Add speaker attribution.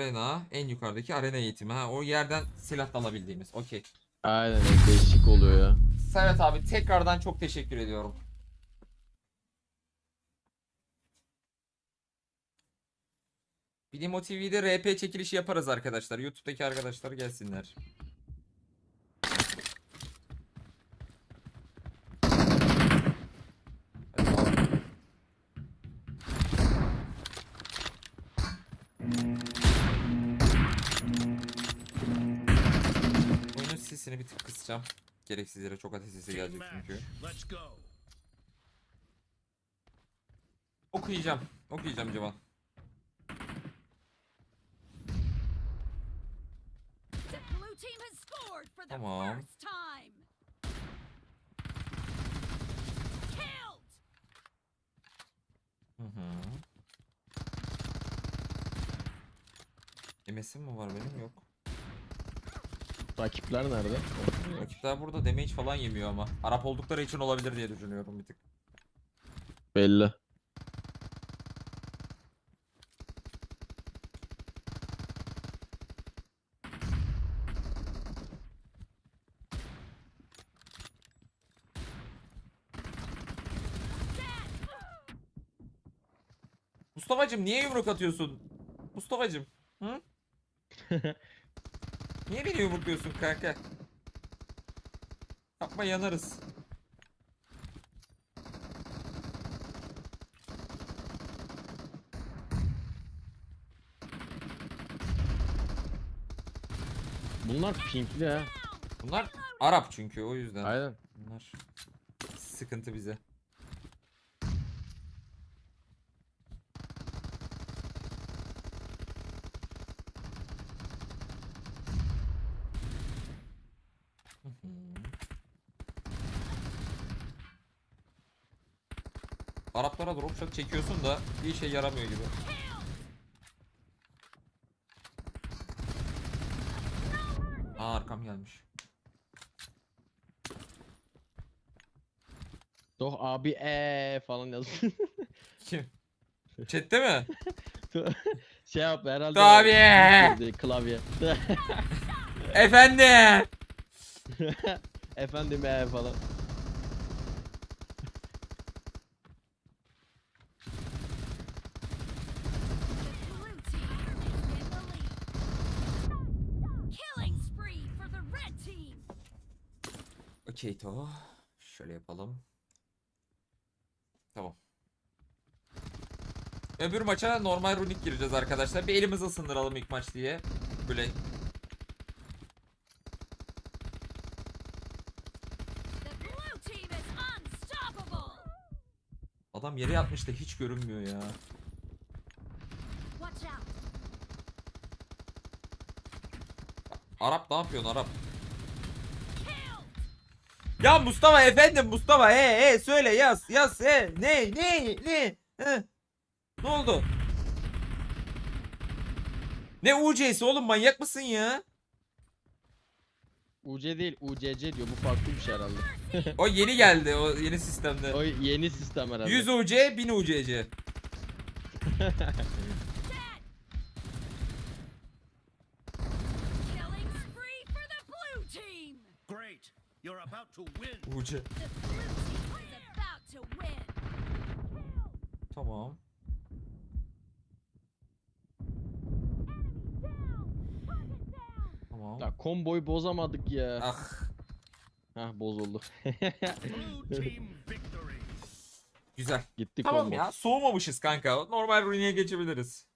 Speaker 1: Arena en yukarıdaki arena eğitimi. Ha, o yerden silah da alabildiğimiz. Okey.
Speaker 2: Aynen değişik oluyor ya.
Speaker 1: Serhat abi tekrardan çok teşekkür ediyorum. Bilimo TV'de RP çekilişi yaparız arkadaşlar. YouTube'daki arkadaşlar gelsinler. Sesini bir tık kısacağım. Gereksiz yere çok ateş sesi gelecek çünkü. Okuyacağım. Okuyacağım
Speaker 3: the
Speaker 1: Tamam. Hı hı. MS'im mi var benim? Yok.
Speaker 2: Rakipler nerede?
Speaker 1: Rakipler burada damage falan yemiyor ama. Arap oldukları için olabilir diye düşünüyorum bir tık.
Speaker 2: Belli.
Speaker 1: Mustafa'cım niye yumruk atıyorsun? Mustafa'cım. Hı? niye beni yumrukluyorsun kanka? Yapma yanarız.
Speaker 2: Bunlar pinkli ha.
Speaker 1: Bunlar Arap çünkü o yüzden.
Speaker 2: Aynen.
Speaker 1: Bunlar sıkıntı bize. Araplara drop shot çekiyorsun da bir işe yaramıyor gibi. Aa arkam gelmiş.
Speaker 2: Doh abi eee falan yaz.
Speaker 1: Kim? Chat'te mi?
Speaker 2: şey yap herhalde.
Speaker 1: Tabii.
Speaker 2: Girdi, Klavye.
Speaker 1: Efendim.
Speaker 2: Efendim eee falan.
Speaker 1: Okey to. Şöyle yapalım. Tamam. Öbür maça normal runik gireceğiz arkadaşlar. Bir elimizi ısındıralım ilk maç diye. Böyle adam yere yatmış da hiç görünmüyor ya. Arap ne yapıyorsun Arap? Ya Mustafa efendim Mustafa he he söyle yaz yaz he ne ne ne he. Ne oldu? Ne UC'si oğlum manyak mısın ya?
Speaker 2: UC değil UCC diyor. Bu farklı bir şey herhalde.
Speaker 1: O yeni geldi o yeni sistemde.
Speaker 2: O yeni sistem herhalde.
Speaker 1: 100 UC 1000 UCC.
Speaker 4: Great. You're about to win.
Speaker 1: UC.
Speaker 3: The blue team is about to win.
Speaker 1: Tamam. Tamam.
Speaker 2: Ya komboyu bozamadık ya.
Speaker 1: Ah.
Speaker 2: Hah bozuldu.
Speaker 1: Güzel.
Speaker 2: Gitti
Speaker 1: Tamam
Speaker 2: combo.
Speaker 1: ya soğumamışız kanka. Normal ruin'e geçebiliriz.